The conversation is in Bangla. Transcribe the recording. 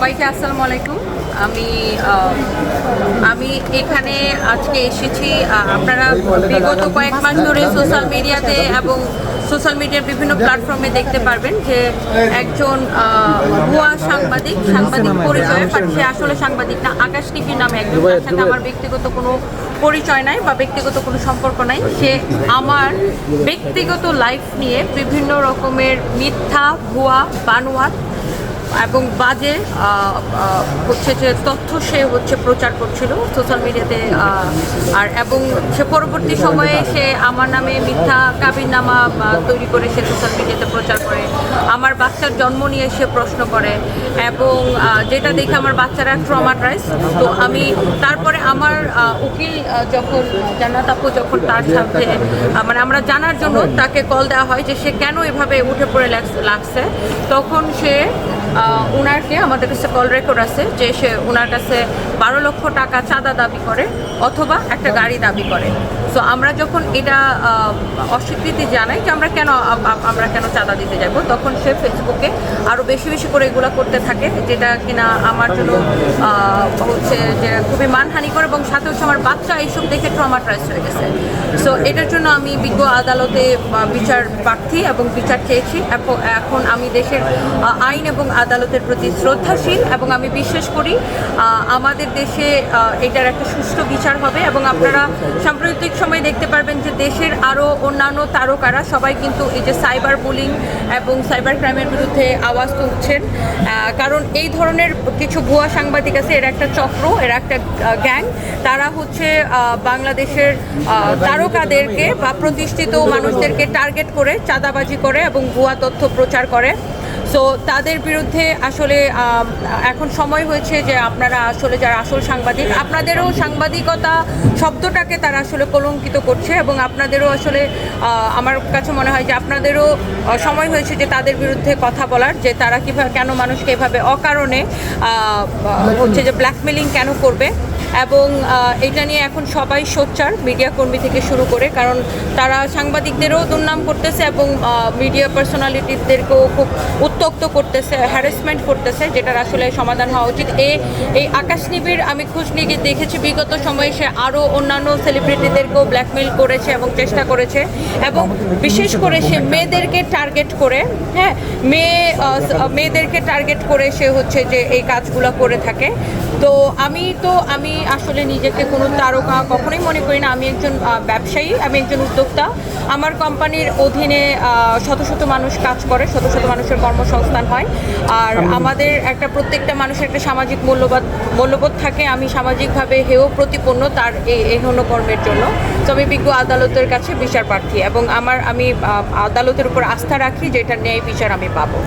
সবাইকে আসসালামু আলাইকুম। আমি আমি এখানে আজকে এসেছি। আপনারা বিগত কয়েক মাস ধরে সোশ্যাল মিডিয়াতে এবং সোশ্যাল মিডিয়ার বিভিন্ন প্ল্যাটফর্মে দেখতে পারবেন যে একজন ভুয়া সাংবাদিক সাংবাদিক পরিচয়ে বাট সে আসলে সাংবাদিক না আকাশ টিভির নামে একজন। তার সাথে আমার ব্যক্তিগত কোনো পরিচয় নাই বা ব্যক্তিগত কোনো সম্পর্ক নাই। সে আমার ব্যক্তিগত লাইফ নিয়ে বিভিন্ন রকমের মিথ্যা ভুয়া বানোয়াট এবং বাজে হচ্ছে যে তথ্য সে হচ্ছে প্রচার করছিল সোশ্যাল মিডিয়াতে আর এবং সে পরবর্তী সময়ে সে আমার নামে মিথ্যা কাবিরনামা আহ, তৈরি করে সে সোশ্যাল মিডিয়াতে প্রচার করে। আমার বাচ্চার জন্ম নিয়ে সে প্রশ্ন করে এবং যেটা দেখে আমার বাচ্চারা ট্রমাটাইজ তো আমি তারপরে আমার উকিল যখন জান্নাত আপু যখন তার সাথে মানে আমরা জানার জন্য তাকে কল দেওয়া হয় যে সে কেন এভাবে উঠে পড়ে লাগ- লাগছে। তখন সে উনারকে, আমাদের কাছে কল রেকর্ড আছে, যে সে ওনার কাছে বারো লক্ষ টাকা চাঁদা দাবি করে অথবা একটা গাড়ি দাবি করে। তো আমরা যখন এটা অস্বীকৃতি জানাই যে আমরা কেন আমরা কেন চাঁদা দিতে যাব, তখন সে ফেসবুকে আরও বেশি বেশি করে এগুলো করতে থাকে, যেটা কিনা আমার জন্য হচ্ছে যে খুবই মানহানি করে এবং সাথে হচ্ছে আমার বাচ্চা এইসব দেখে ট্রমাটাইজ হয়ে গেছে। সো এটার জন্য আমি বিজ্ঞ আদালতে বিচার প্রার্থী এবং বিচার চেয়েছি। এখন আমি দেশের আইন এবং আদালতের প্রতি শ্রদ্ধাশীল এবং আমি বিশ্বাস করি আমাদের দেশে এটার একটা সুষ্ঠু বিচার হবে এবং আপনারা সাম্প্রতিক সময়ে দেখতে পারবেন যে দেশের আরও অন্যান্য তারকারা সবাই কিন্তু এই যে সাইবার বুলিং এবং সাইবার ক্রাইমের বিরুদ্ধে আওয়াজ তুলছেন। কারণ এই ধরনের কিছু ভুয়া সাংবাদিক আছে, এর একটা চক্র, এর একটা গ্যাং। তারা হচ্ছে বাংলাদেশের তারকাদেরকে বা প্রতিষ্ঠিত মানুষদেরকে টার্গেট করে, চাঁদাবাজি করে এবং ভুয়া তথ্য প্রচার করে। সো তাদের বিরুদ্ধে আসলে এখন সময় হয়েছে যে আপনারা আসলে যারা আসল সাংবাদিক, আপনাদেরও সাংবাদিকতা শব্দটাকে তারা আসলে কলঙ্কিত করছে এবং আপনাদেরও আসলে আমার কাছে মনে হয় যে আপনাদেরও সময় হয়েছে যে তাদের বিরুদ্ধে কথা বলার, যে তারা কীভাবে, কেন মানুষকে এভাবে অকারণে হচ্ছে যে ব্ল্যাকমেলিং কেন করবে। এবং এটা নিয়ে এখন সবাই সোচ্চার মিডিয়া কর্মী থেকে শুরু করে, কারণ তারা সাংবাদিকদেরও দুর্নাম করতেছে এবং মিডিয়া পার্সোনালিটিদেরকেও খুব উত্তক্ত করতেছে হ্যারাসমেন্ট করতেছে, যেটার আসলে সমাধান হওয়া উচিত। এ, এই আকাশ নিবিড়, আমি খোঁজ নিয়ে দেখেছি, বিগত সময়ে সে আরও অন্যান্য সেলিব্রিটিদেরকেও ব্ল্যাকমেল করেছে এবং চেষ্টা করেছে এবং বিশেষ করে সে মেয়েদেরকে টার্গেট করে হ্যাঁ মেয়ে মেয়েদেরকে টার্গেট করে সে হচ্ছে যে এই কাজগুলো করে থাকে। তো আমি তো, আমি আসলে নিজেকে কোনো তারকা কখনোই মনে করি না। আমি একজন ব্যবসায়ী আমি একজন উদ্যোক্তা। আমার কোম্পানির অধীনে শত শত মানুষ কাজ করে শত শত মানুষের কর্মসংস্থান হয়। আর আমাদের একটা প্রত্যেকটা মানুষের একটা সামাজিক মূল্যবোধ মূল্যবোধ থাকে। আমি সামাজিকভাবে হেয় প্রতিপন্ন তার এই এহন কর্মের জন্য। তো আমি বিজ্ঞ আদালতের কাছে বিচার প্রার্থী এবং আমার আমি আদালতের উপর আস্থা রাখি যেটা ন্যায় বিচার আমি পাবো।